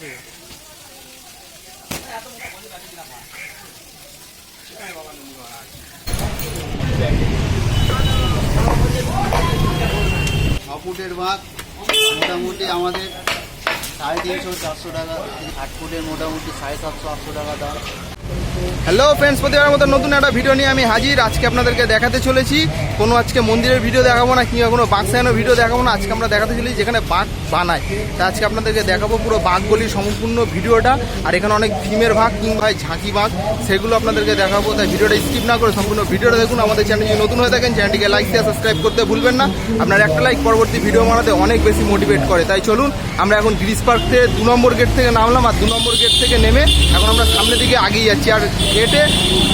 ছ ফুটের বাঘ মোটামুটি আমাদের সাড়ে তিনশো, চারশো টাকা, আট ফুটের মোটামুটি সাড়ে সাতশো, আটশো টাকা দাম। হ্যালো ফ্রেন্ডস প্রতিবার মতো নতুন একটা ভিডিও নিয়ে আমি হাজির। আজকে আপনাদেরকে দেখাতে চলেছি। কোনো আজকে মন্দিরের ভিডিও দেখাবো না, কিংবা কোনো বাঘ সাজানোর ভিডিও দেখাবো না। আজকে আমরা দেখাতে চলেছি যেখানে বাঘ বানায়। তা আজকে আপনাদেরকে দেখাবো পুরো বাঘগুলির সম্পূর্ণ ভিডিওটা। আর এখানে অনেক থিমের ভাগ কিংবা ঝাঁকি বাঘ, সেগুলো আপনাদেরকে দেখাবো। তাই ভিডিওটা স্কিপ না করে সম্পূর্ণ ভিডিওটা দেখুন। আমাদের চ্যানেল যদি নতুন হয়ে থাকেন চ্যানেলটিকে লাইক দিয়ে সাবস্ক্রাইব করতে ভুলবেন না। আপনার একটা লাইক পরবর্তী ভিডিও বানাতে অনেক বেশি মোটিভেট করে। তাই চলুন, আমরা এখন গ্রিস পার্ক থেকে দু নম্বর গেট থেকে নামলাম। আর দু নম্বর গেট থেকে নেমে এখন আমরা সামনের দিকে আগিয়ে যাচ্ছি। আর হেঁটে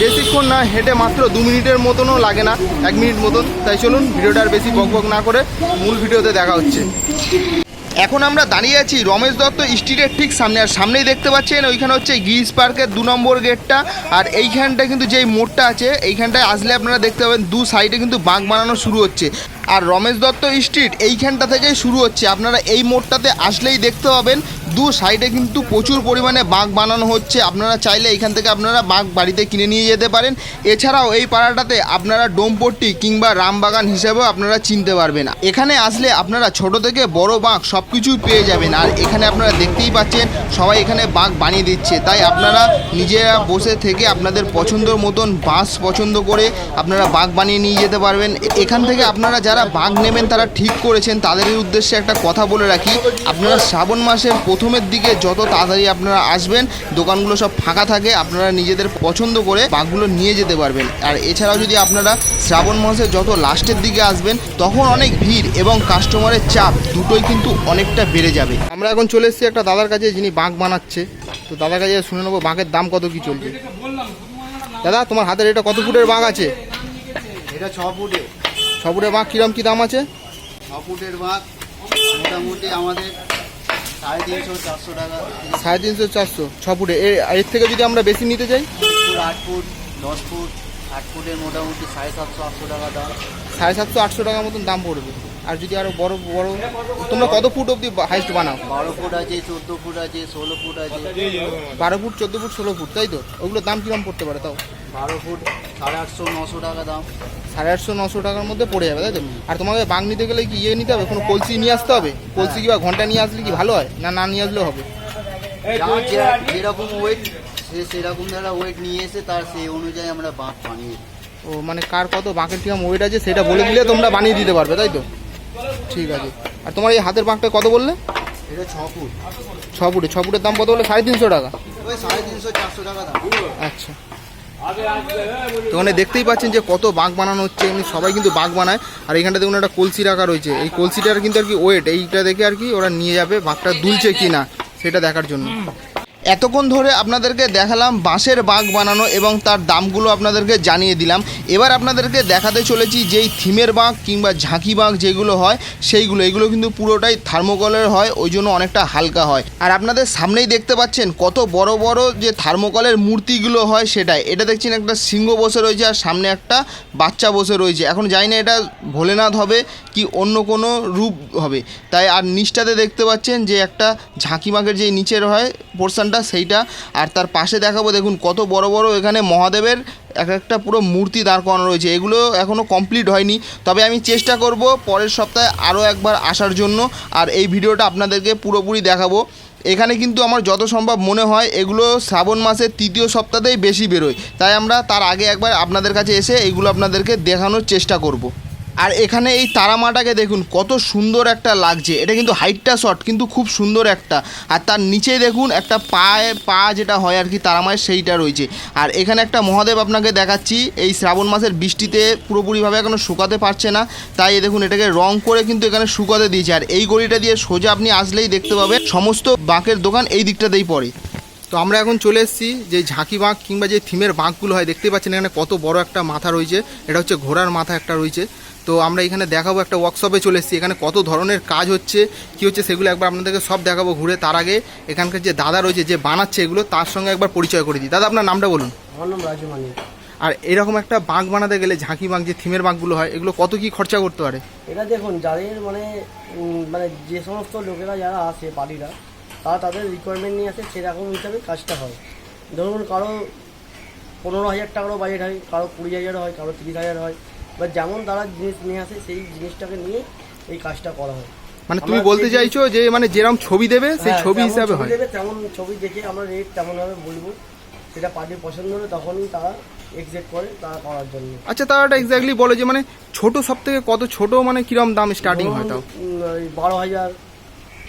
বেশিক্ষণ না, হেঁটে মাত্র দু মিনিটের মতনও লাগে না, এক মিনিট মতন। তাই চলুন, ভিডিওটা আর বেশি বক বক না করে মূল ভিডিওতে দেখা হচ্ছে। এখন আমরা দাঁড়িয়ে আছি রমেশ দত্ত স্ট্রিটের ঠিক সামনে, আর সামনেই দেখতে পাচ্ছেন ওইখানে হচ্ছে গিরিস পার্কের দু নম্বর গেটটা। আর এইখানটা কিন্তু যেই মোড়টা আছে, এইখানটায় আসলে আপনারা দেখতে পাবেন দু সাইডে কিন্তু বাঁক বানানো শুরু হচ্ছে। আর রমেশ দত্ত স্ট্রিট এইখানটা থেকেই শুরু হচ্ছে। আপনারা এই মোড়টাতে আসলেই দেখতে পাবেন দু সাইডে কিন্তু প্রচুর পরিমাণে বাঁক বানানো হচ্ছে। আপনারা চাইলে এখান থেকে আপনারা বাঁক বাড়িতে কিনে নিয়ে যেতে পারেন। এছাড়াও এই পাড়াটাতে আপনারা ডোমপট্টি কিংবা রামবাগান হিসেবেও আপনারা চিনতে পারবেন। এখানে আসলে আপনারা ছোট থেকে বড় বাঁক সব কিছুই পেয়ে যাবেন। আর এখানে আপনারা দেখতেই পাচ্ছেন, সবাই এখানে বাঁক বানিয়ে দিচ্ছে। তাই আপনারা নিজেরা বসে থেকে আপনাদের পছন্দের মতন বাঁশ পছন্দ করে আপনারা বাঁক বানিয়ে নিয়ে যেতে পারবেন। এখান থেকে আপনারা যারা বাঁক নেবেন তারা ঠিক করেছেন। তাদের উদ্দেশ্যে একটা কথা বলে রাখি, আপনারা শ্রাবণ মাসের প্রথমের দিকে যত তাড়াতাড়ি আপনারা আসবেন দোকানগুলো সব ফাঁকা থাকে আপনারা নিজেদের পছন্দ করে বাঁকগুলো নিয়ে যেতে পারবেন। আর এছাড়াও যদি আপনারা শ্রাবণ মাসের যত লাস্টের দিকে আসবেন তখন অনেক ভিড় এবং কাস্টমারের চাপ দুটোই কিন্তু অনেকটা বেড়ে যাবে। আমরা এখন চলে এসেছি একটা দাদার কাছে যিনি বাঁক বানাচ্ছে। তো দাদার কাছে শুনে নেব বাঁকের দাম কত কি চলছে? দাদা তোমার হাতের এটা কত ফুটের বাঁক আছে? এটা ছ ফুটে। ছ ফুটের বাঁক কিরম কি দাম আছে? ছ ফুটের বাঘ মোটামুটি আমাদের সাড়ে তিনশো চারশো ছ ফুটে। এর থেকে যদি আমরা বেশি নিতে চাই আট ফুট দশ ফুট আট ফুটের মোটামুটি সাড়ে সাতশো আটশো টাকা দাম। সাড়ে সাতশো আটশো টাকার মতন দাম পড়বে। আর যদি আরও বড় বড় তোমরা কত ফুট অবধি হাইস্ট বানাও? বারো ফুট আছে চোদ্দ ফুট আছে ষোলো ফুট আছে। বারো ফুট চোদ্দ ফুট ষোলো ফুট তাই তো? ওগুলোর দাম কিরম পড়তে পারে তাও? বারো ফুট সাড়ে আটশো নশো টাকা দাম। সাড়ে আটশো নশো টাকার মধ্যে পড়ে যাবে তাই তো? আর তোমাকে বাং নিতে গেলে কি ইয়ে নিতে হবে? কোনো কলসি নিয়ে আসতে হবে? কলসি কি বা ঘণ্টা নিয়ে আসলে কি ভালো হয়? না না নিয়ে আসলেও হবে? যেরকম ওয়েট সে সেরকম যারা ওয়েট নিয়ে এসে তার সেই অনুযায়ী আমরা বাঁক বানিয়ে ও মানে কার কত বাঁকের কিরম ওয়েট আছে সেটা বলে দিলে তোমরা বানিয়ে দিতে পারবে তাই তো? ঠিক আছে। আর তোমার এই হাতের বাঁকটা কত বললে? এটা ছ ফুট। ছ ফুটে। ছ ফুটের দাম কত বললে? সাড়ে তিনশো টাকা। ওই সাড়ে তিনশো চারশো টাকা দাম। আচ্ছা। তো ওখানে দেখতেই পাচ্ছেন যে কত বাঘ বানানো হচ্ছে, এমনি সবাই কিন্তু বাঘ বানায়। আর এখানটা দেখুন একটা কলসি রাখা রয়েছে। এই কলসিটার কিন্তু আর কি ওয়েট এইটা দেখে আর কি ওরা নিয়ে যাবে, বাঘটা দুলছে কি না সেটা দেখার জন্য। এতক্ষণ ধরে আপনাদেরকে দেখালাম বাঁশের বাঘ বানানো এবং তার দামগুলো আপনাদেরকে জানিয়ে দিলাম। এবার আপনাদেরকে দেখাতে চলেছি যেই থিমের বাঘ কিংবা ঝাঁকি বাঘ যেগুলো হয়, সেইগুলো। এগুলো কিন্তু পুরোটাই থার্মোকলের হয়, ওই জন্য অনেকটা হালকা হয়। আর আপনাদের সামনেই দেখতে পাচ্ছেন কত বড় বড় যে থার্মোকলের মূর্তিগুলো হয় সেটাই। এটা দেখছেন একটা সিংহ বসে রয়েছে আর সামনে একটা বাচ্চা বসে রয়েছে। এখন জানি না এটা ভোলেনাথ হবে কি অন্য কোনো রূপ হবে। তাই আর নিচটাতে দেখতে পাচ্ছেন যে একটা ঝাঁকি বাঘের যে নিচের হয় পোর্শনটা সেইটা। আর তার পাশে দেখাবো, দেখুন কত বড় বড় এখানে মহাদেবের এক একটা পুরো মূর্তি দাঁড় করানো রয়েছে। এগুলো এখনও কমপ্লিট হয়নি। তবে আমি চেষ্টা করব পরের সপ্তাহে আরও একবার আসার জন্য। আর এই ভিডিওটা আপনাদেরকে পুরোপুরি দেখাবো। এখানে কিন্তু আমার যত সম্ভব মনে হয়, এগুলো শ্রাবণ মাসের তৃতীয় সপ্তাহতেই বেশি বেরোয়। তাই আমরা তার আগে একবার আপনাদের কাছে এসে এগুলো আপনাদেরকে দেখানোর চেষ্টা করব। আর এখানে এই তারামাটাকে দেখুন, কত সুন্দর একটা লাগছে। এটা কিন্তু হাইটটা শর্ট কিন্তু খুব সুন্দর একটা। আর তার নিচে দেখুন, একটা পায়ে, পা যেটা হয় আর কি তারামায়ের, সেইটা রয়েছে। আর এখানে একটা মহাদেব আপনাকে দেখাচ্ছি, এই শ্রাবণ মাসের বৃষ্টিতে পুরোপুরিভাবে এখনও শুকাতে পারছে না। তাই দেখুন, এটাকে রং করে কিন্তু এখানে শুকাতে দিয়েছে। আর এই গড়িটা দিয়ে সোজা আপনি আসলেই দেখতে পাবেন, সমস্ত বাঁকের দোকান এই দিকটাতেই পড়ে। তো আমরা এখন চলে এসেছি, যে ঝাঁকি বাঁক কিংবা যে থিমের বাঁকগুলো হয় দেখতে পাচ্ছেন এখানে কত বড় একটা মাথা রয়েছে। এটা হচ্ছে ঘোড়ার মাথা একটা রয়েছে। তো আমরা এখানে দেখাবো একটা ওয়ার্কশপে চলে এসেছি। এখানে কত ধরনের কাজ হচ্ছে কি হচ্ছে সেগুলো একবার আপনাদেরকে সব দেখাবো ঘুরে। তার আগে এখানকার যে দাদা রয়েছে যে বানাচ্ছে এগুলো তার সঙ্গে একবার পরিচয় করে দিই। দাদা আপনার নামটা বলুন। আমার নাম রাজু মানিক। আর এরকম একটা বাঁক বানাতে গেলে ঝাঁকি বাঁক যে থিমের বাঁকগুলো হয় এগুলো কত কি খরচা করতে পারে? এটা দেখুন যাদের মানে মানে যে সমস্ত লোকেরা যারা আসে বাড়িরা তারা তাদের রিকোয়ারমেন্ট নিয়ে আসে সেরকম হিসাবে কাজটা হয়। ধরুন কারও পনেরো হাজার টাকারও বাজেট হয় কারও কুড়ি হাজার হয় কারও তিরিশ হাজার হয় বা যেমন তারা জিনিস নিয়ে আসে সেই জিনিসটাকে নিয়ে এই কাজটা করা হয়। মানে তুমি বলতে চাইছো যে মানে যেরকম ছবি দেবে সেই হ্যাঁ, ছবি হিসাবে হয়। দেবে তেমন ছবি দেখে আমরা রেট তেমনভাবে বলব। সেটা পার্টির পছন্দ হলে তখনই তারা এক্সেপ্ট করে তারা করার জন্য। আচ্ছা তারা এটা এক্স্যাক্টলি বলে যে মানে ছোট সব থেকে কত ছোট মানে কিরম দাম স্টার্টিং হয় তাও? বারো হাজার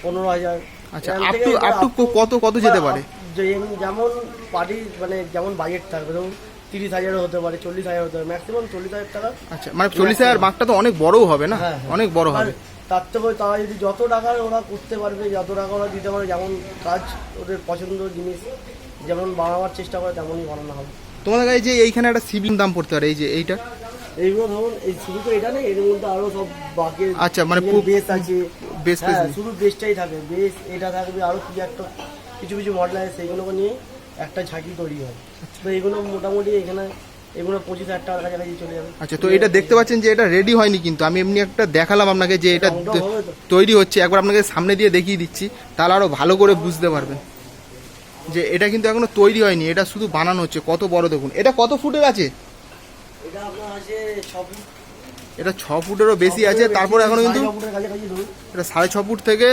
পনেরো হাজার। আচ্ছা আপ টু আপ টু কত কত যেতে পারে? যে- যেমন পার্টি মানে যেমন বাজেট থাকবে ধরুন তিরিশ হাজারও হতে পারে চল্লিশ হাজার হতে পারে ম্যাক্সিমাম চল্লিশ হাজার টাকা। আচ্ছা মানে চল্লিশ হাজার বাঘটা তো অনেক বড়ও হবে না? হ্যাঁ, হ্যাঁ। অনেক বড় হবে। তার থেকে তারা যদি যত টাকা ওরা করতে পারবে যত টাকা ওরা দিতে পারে যেমন কাজ ওদের পছন্দ জিনিস যেমন বানাবার চেষ্টা করে তেমনই বানানো হবে। তোমাদের কাছে যে এইখানে একটা সিবিং দাম পড়তে পারে এই যে এইটা? এইগুলো ধরুন এই শুধু তো এটা নেই এর মধ্যে আরও সব বাকি আচ্ছা, মানে বেস আছে। বেস হ্যাঁ শুধু বেসটাই থাকে বেস এটা থাকবে আরও কিছু একটা কিছু কিছু মডেল আছে সেইগুলোকে নিয়ে একটা ঝাঁকি তৈরি হয়। তো এগুলো মোটামুটি এখানে এগুলো পঁচিশ হাজার টাকার কাছাকাছি চলে যাবে। আচ্ছা তো এটা দেখতে পাচ্ছেন যে এটা রেডি হয়নি কিন্তু। আমি এমনি একটা দেখালাম আপনাকে যে এটা? তৈরি হচ্ছে। একবার আপনাকে সামনে দিয়ে দেখিয়ে দিচ্ছি। তাহলে আরও ভালো করে বুঝতে পারবেন যে এটা কিন্তু এখনও তৈরি হয়নি। এটা শুধু বানানো হচ্ছে। কত বড় দেখুন। এটা কত ফুটের আছে? এটা আপনার আছে ছ ফুট। এটা ছ ফুটেরও বেশি আছে। তারপর এখনও কিন্তু এটা সাড়ে ছ ফুট থেকে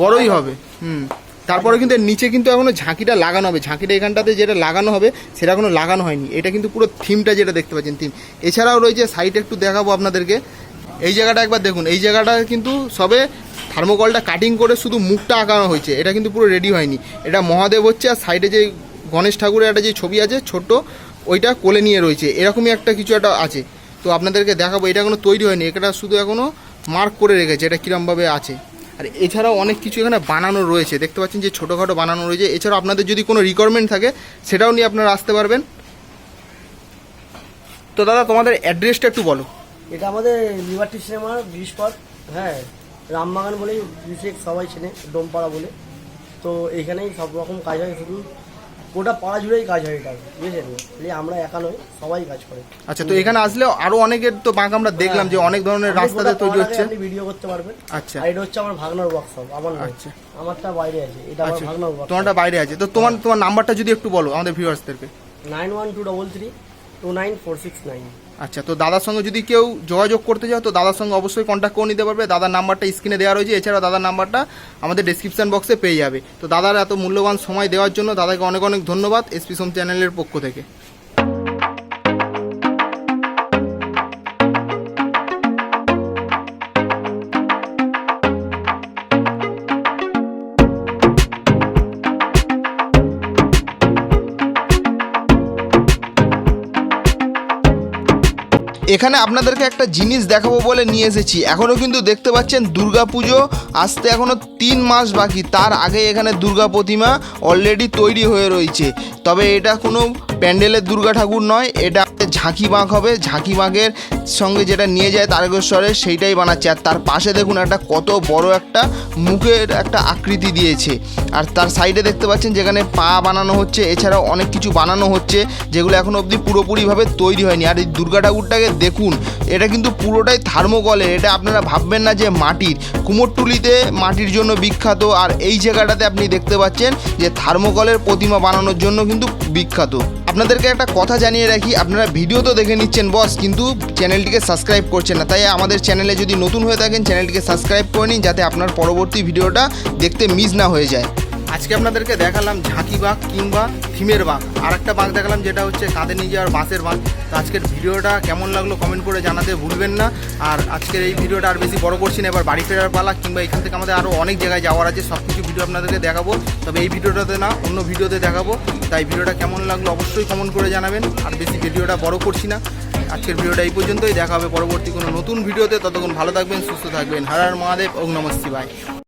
বড়ই হবে। হুম। তারপরে কিন্তু নিচে কিন্তু এখনও ঝাঁকিটা লাগানো হবে। ঝাঁকিটা এখানটাতে যেটা লাগানো হবে, সেটা এখনও লাগানো হয়নি। এটা কিন্তু পুরো থিমটা যেটা দেখতে পাচ্ছেন থিম এছাড়াও রয়েছে সাইডে একটু দেখাবো আপনাদেরকে। এই জায়গাটা একবার দেখুন, এই জায়গাটা কিন্তু সবে থার্মোকলটা কাটিং করে শুধু মুখটা আঁকানো হয়েছে। এটা কিন্তু পুরো রেডি হয়নি। এটা মহাদেব হচ্ছে, আর সাইডে যে গণেশ ঠাকুরের একটা যে ছবি আছে, ছোট্ট, ওইটা কোলে নিয়ে রয়েছে। এরকমই একটা কিছু একটা আছে। তো আপনাদেরকে দেখাবো, এটা এখনও তৈরি হয়নি, এটা শুধু এখনও মার্ক করে রেখেছে, এটা কিরমভাবে আছে। আর এছাড়াও অনেক কিছু এখানে বানানো রয়েছে। দেখতে পাচ্ছেন যে ছোটোখাটো বানানো রয়েছে। এছাড়াও আপনাদের যদি কোনো রিকোয়ারমেন্ট থাকে, সেটাও নিয়ে আপনারা আসতে পারবেন। তো দাদা, তোমাদের অ্যাড্রেসটা একটু বলো। এটা আমাদের লিবার্টি সিনেমার বৃহস্পত হ্যাঁ রামবাগান বলেই সবাই চেনে ডোমপাড়া বলে। তো এখানেই সব রকম কাজ হয় শুধু গোটা পাড়া জুড়েই কাজ হয় এটা বুঝেছেন? খালি আমরা একা নই সবাই কাজ করে। আচ্ছা তো এখানে আসলে আরও অনেকের তো বাঁক আমরা দেখলাম যে অনেক ধরনের রাস্তাতে তৈরি হচ্ছে। আপনি ভিডিও করতে পারবেন। আচ্ছা। আর এটা হচ্ছে আমার ভাগনার ওয়ার্কশপ আমার আচ্ছা। আমারটা বাইরে আছে এটা আমার আচ্ছা ভাগনার ওয়ার্কশপ তোমারটা বাইরে আছে। তো তোমার তোমার নাম্বারটা যদি একটু বলো আমাদের ভিউয়ার্সদেরকে nine one two double three two nine four six nine. আচ্ছা তো দাদার সঙ্গে যদি কেউ যোগাযোগ করতে চাও, তো দাদার সঙ্গে অবশ্যই কন্ট্যাক্ট করে নিতে পারবে। দাদার নাম্বারটা স্ক্রিনে দেওয়া রয়েছে, এছাড়াও দাদার নাম্বারটা আমাদের ডিসক্রিপশন বক্সে পেয়ে যাবে। তো দাদার এত মূল্যবান সময় দেওয়ার জন্য দাদাকে অনেক অনেক ধন্যবাদ এসপি সোম চ্যানেলের পক্ষ থেকে। এখানে আপনাদেরকে একটা জিনিস দেখাবো বলে নিয়ে এসেছি। এখনও কিন্তু দেখতে পাচ্ছেন দুর্গা পুজো আসতে এখনও তিন মাস বাকি। তার আগে এখানে দুর্গা প্রতিমা অলরেডি তৈরি হয়ে রয়েছে। তবে এটা কোনো প্যান্ডেলের দুর্গা ঠাকুর নয়, এটা ঝাঁকি বাঁক হবে। ঝাঁকি বাঁকের সঙ্গে যেটা নিয়ে যায় তারকেশ্বরে, সেইটাই বানাচ্ছে। আর তার পাশে দেখুন একটা কত বড় একটা মুখের একটা আকৃতি দিয়েছে। আর তার সাইডে দেখতে পাচ্ছেন যেখানে পা বানানো হচ্ছে, এছাড়াও অনেক কিছু বানানো হচ্ছে, যেগুলো এখন অবধি পুরোপুরিভাবে তৈরি হয়নি। আর এই দুর্গা ঠাকুরটাকে দেখুন, এটা কিন্তু পুরোটাই থার্মোকলের, এটা আপনারা ভাববেন না যে মাটির। কুমোরটুলিতে মাটির জন্য বিখ্যাত, আর এই জায়গাটাতে আপনি দেখতে পাচ্ছেন যে থার্মোকলের প্রতিমা বানানোর জন্য কিন্তু বিখ্যাত। আপনাদেরকে একটা কথা জানিয়ে রাখি, আপনারা ভিডিও তো দেখে নিচ্ছেন বস, কিন্তু চ্যানেলটিকে সাবস্ক্রাইব করছেন না। তাই আমাদের চ্যানেলে যদি নতুন হয়ে থাকেন, চ্যানেলটিকে সাবস্ক্রাইব করে নিন, যাতে আপনার পরবর্তী ভিডিওটা দেখতে মিস না হয়ে যায়। আজকে আপনাদেরকে দেখালাম ঝাঁকি বাঘ কিংবা থিমের বাঘ। আর একটা বাঘ দেখালাম যেটা হচ্ছে কাঁধে নিয়ে যাওয়ার বাঁশের বাঘ তো আজকের ভিডিওটা কেমন লাগল কমেন্ট করে জানাতে ভুলবেন না। আর আজকের এই ভিডিওটা আর বেশি বড় করছি না, এবার বাড়ি ফেরার পালা কিংবা এখান থেকে আমাদের আরও অনেক জায়গায় যাওয়ার আছে সব কিছু ভিডিও আপনাদেরকে দেখাবো। তবে এই ভিডিওটাতে না, অন্য ভিডিওতে দেখাবো। তাই ভিডিওটা কেমন লাগল অবশ্যই কমেন্ট করে জানাবেন। আর বেশি ভিডিওটা বড় করছি না। আজকের ভিডিওটা এই পর্যন্তই, দেখা হবে পরবর্তী কোনো নতুন ভিডিওতে। ততক্ষণ ভালো থাকবেন, সুস্থ থাকবেন। হারার মহাদেব, ওং নমঃ শিবায়।